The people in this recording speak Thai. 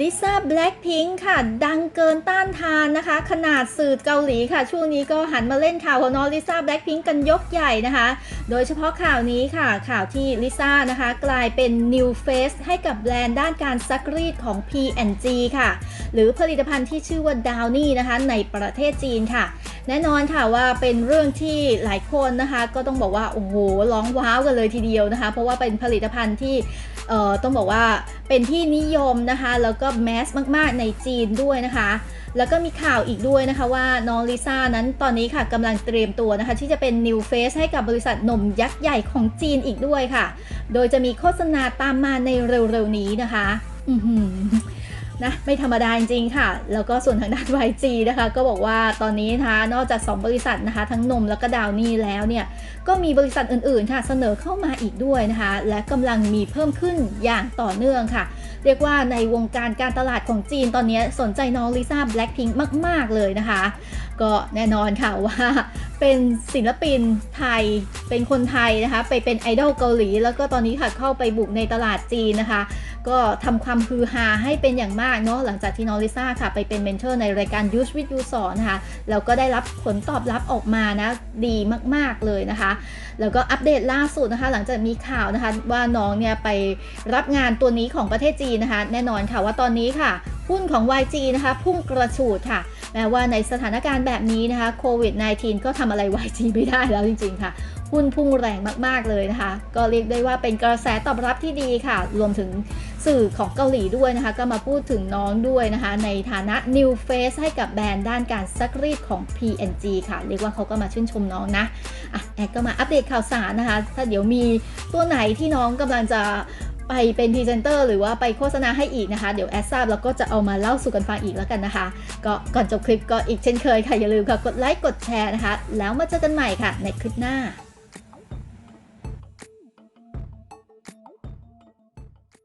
ลิซ่าแบล็กพิงค์ค่ะ ดังเกินต้านทานนะคะ ขนาดสื่อเกาหลีค่ะ ช่วงนี้ก็หันมาเล่นข่าวของน้องลิซ่าแบล็กพิงค์กันยกใหญ่นะคะ โดยเฉพาะข่าวนี้ค่ะ ข่าวที่ลิซ่านะคะ กลายเป็น new face ให้กับแบรนด์ด้านการซักรีดของ P&G ค่ะ หรือผลิตภัณฑ์ที่ชื่อว่าดาวนี่นะคะ ในประเทศจีนค่ะ แน่นอนค่ะว่าเป็นเรื่องที่หลายคนนะคะ ก็ต้องบอกว่าโอ้โหร้องว้าวกันเลยทีเดียวนะคะ เพราะว่าเป็นผลิตภัณฑ์ที่เอ่อต้องบอกว่าเป็นที่นิยมนะคะ แล้วก็แมสมาก ๆ ในจีนด้วยนะคะแล้วก็มีข่าวอีกด้วยนะคะว่าน้องลิซ่านั้นตอนนี้ค่ะกำลังเตรียมตัวนะคะ ที่จะเป็น new face ให้กับบริษัทนมยักษ์ใหญ่ของจีนอีกด้วยค่ะ โดยจะมีโฆษณาตามมาในเร็วๆนี้นะคะ นะไม่ธรรมดาจริงๆค่ะ แล้วก็ส่วนทางด้าน YG นะคะ ก็บอกว่าตอนนี้นะคะนอกจาก 2 บริษัทนะคะ ทั้งนมแล้วก็ดาวนี่แล้วเนี่ย ก็มีบริษัทอื่นๆค่ะ เสนอเข้ามาอีกด้วยนะคะ และกำลังมีเพิ่มขึ้นอย่างต่อเนื่องค่ะ เรียกว่าในวงการการตลาดของจีนตอนนี้สนใจน้องลิซ่าแบล็ k พิงค์มาก ๆ เลยนะคะ ก็แน่นอนค่ะว่า เป็นศิลปินไทย เป็นคนไทยนะคะ ไปเป็นไอดอลเกาหลี แล้วก็ตอนนี้ค่ะเข้าไปบุกในตลาดจีนนะคะ ก็ทำความฮือฮาให้เป็นอย่างมากเนาะหลังจากที่น้องลิซ่าค่ะ ไปเป็นเมนเทอร์ในรายการ Use with You สอนนะคะ แล้วก็ได้รับผลตอบรับออกมานะ ดีมากๆเลยนะคะ แล้วก็อัปเดตล่าสุดนะคะ หลังจากมีข่าวนะคะว่าน้องเนี่ยไปรับงานตัวนี้ของประเทศจีนนะคะ แน่นอนค่ะว่าตอนนี้ค่ะหุ้นของ YG นะคะ พุ่งกระฉูดค่ะ แม้ว่าในสถานการณ์แบบนี้นะคะโควิด -19 ก็ทำอะไร YG ไม่ได้แล้วจริง ๆ ค่ะ หุ้นพุ่งแรงมาก ๆ เลยนะคะ ก็เรียกได้ว่าเป็นกระแสตอบรับที่ดีค่ะ รวมถึงสื่อของเกาหลีด้วยนะคะ ก็มาพูดถึงน้องด้วยนะคะ ในฐานะ new face ให้กับแบรนด์ด้านการซักรีดของ PNG ค่ะ เรียกว่าเขาก็มาชื่นชมน้องนะอะแอดก็มาอัปเดตข่าวสารนะคะ ถ้าเดี๋ยวมีตัวไหนที่น้องกำลังจะ ไปเป็นพรีเซนเตอร์หรือว่าไปโฆษณาให้อีกนะคะ เดี๋ยวแอดทราบแล้วก็จะเอามาเล่าสู่กันฟังอีกแล้วกันนะคะ ก็ก่อนจบคลิปก็อีกเช่นเคยค่ะ อย่าลืมค่ะ กดไลค์กดแชร์นะคะ แล้วมาเจอกันใหม่ค่ะ ในคลิปหน้า